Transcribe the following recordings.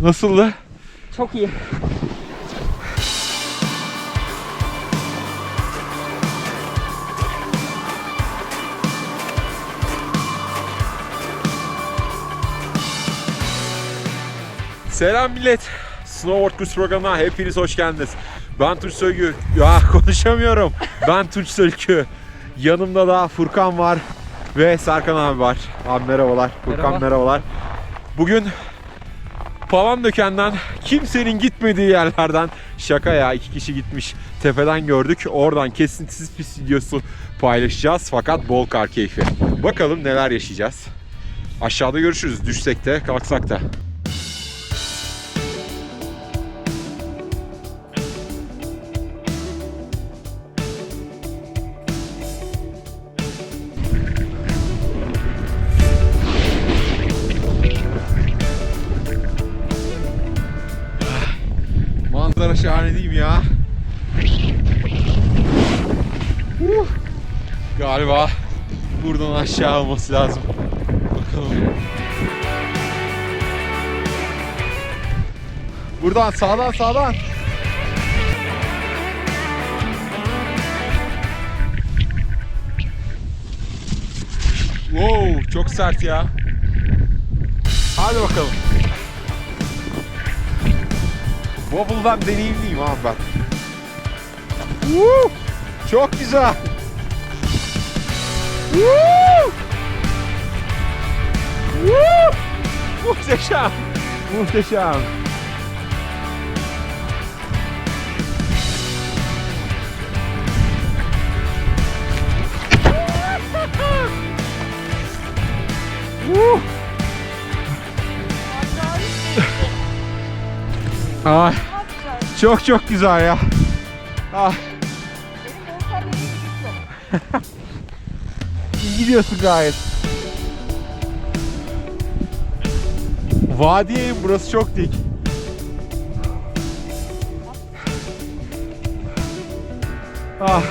Nasıldı? Çok iyi. Selam millet. Snowboard Kurs programına hepiniz hoş geldiniz. Ben Tunç Söykü. Ya konuşamıyorum. Ben Tunç Söykü. Yanımda da Furkan var ve Serkan abi var. Abi merhabalar. Furkan Merhaba. merhabalar. Bugün Palandöken'den kimsenin gitmediği yerlerden şaka ya iki kişi gitmiş tepeden gördük. Oradan kesintisiz pis videosu paylaşacağız fakat bol kar keyfi. Bakalım neler yaşayacağız. Aşağıda görüşürüz. Düşsek de kalksak da. Galiba buradan aşağı olması lazım. Bakalım. Buradan sağdan sağdan. Wow, çok sert ya. Hadi bakalım. Wobble'dan deneyimliyim abi ben. Woo! Çok güzel. Woo! Woo! Muhteşem. Muhteşem. Woo! Ay. Çok çok güzel ya. Ah. Gidiyorsun gayet. Vadiyeyim burası çok dik. Ah.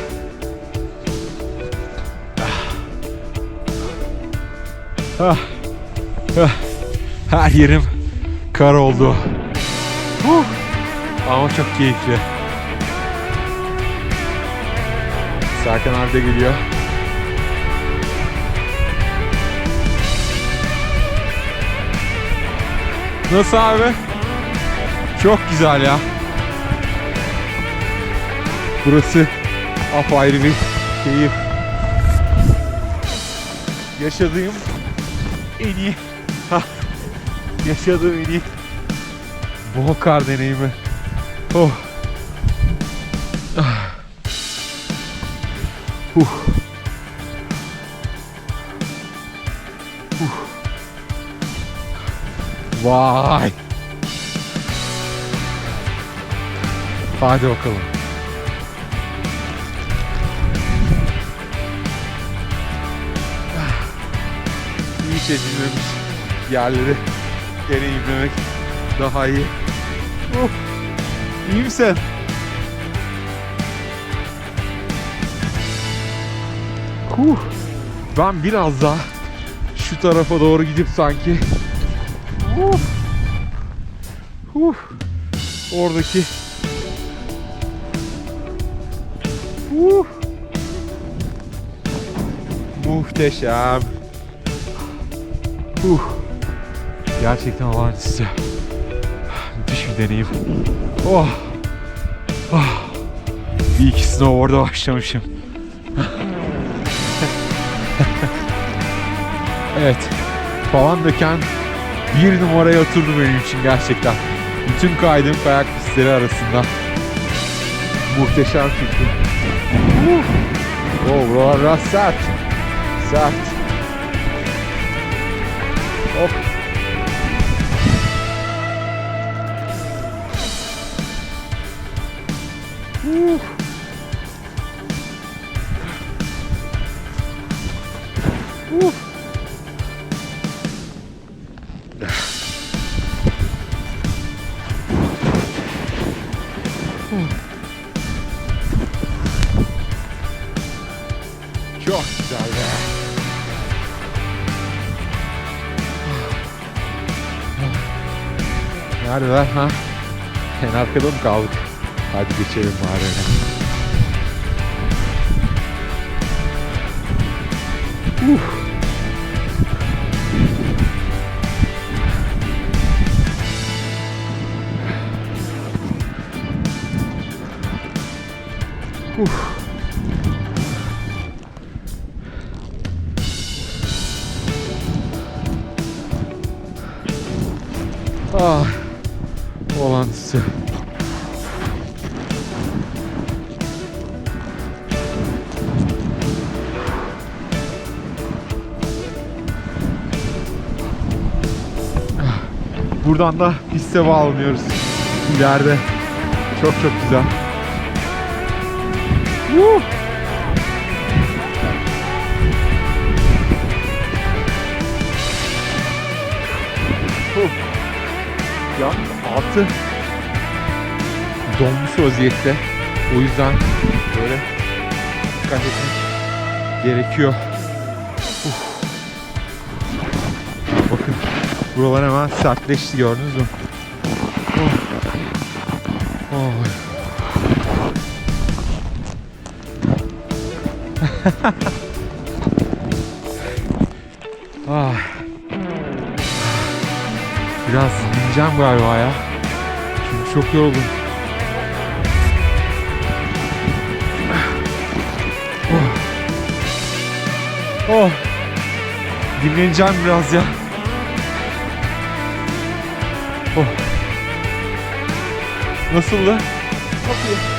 Ah. Ah. Her yerim kar oldu. Huh. Ama çok keyifli. Serkan abi de geliyor. Nasıl abi? Çok güzel ya. Burası apayrı bir keyif. Yaşadığım en iyi yaşadığım en iyi bol kar deneyimi. Oh. Ah. Uh. Uh. Vay. Hadi bakalım. Ah. İyi seçilmemiş yerleri deneyimlemek daha iyi. Oh. İyi misin? Huh. Ben biraz daha şu tarafa doğru gidip sanki Huh. Huh. oradaki Huh. muhteşem Huh. gerçekten olağanüstü müthiş bir deneyim oh. Oh. bir iki snowboard'a başlamışım Evet. Falan döken bir numaraya oturdu benim için gerçekten. Bütün kaydığım kayak pistleri arasında. Muhteşem çünkü. Oh, buralar biraz sert. Sert. Hop. Uh. Uh. Çok güzel be. Neredeler ha? En arkada mı kaldık? Hadi geçelim bari öne. Uh. Uh. Ah. Olantısı. Buradan da piste bağlanıyoruz. İleride. Çok çok güzel. Woo! Huh. Ya altı donmuş vaziyette. O yüzden böyle dikkat etmek gerekiyor. Uf. Bakın buralar hemen sertleşti gördünüz mü? Oh. Oy. ah. Biraz dinleyeceğim galiba ya. Çünkü çok yoruldum. Oh. Oh. Dinleneceğim biraz ya. Oh. Nasıldı? Çok iyi.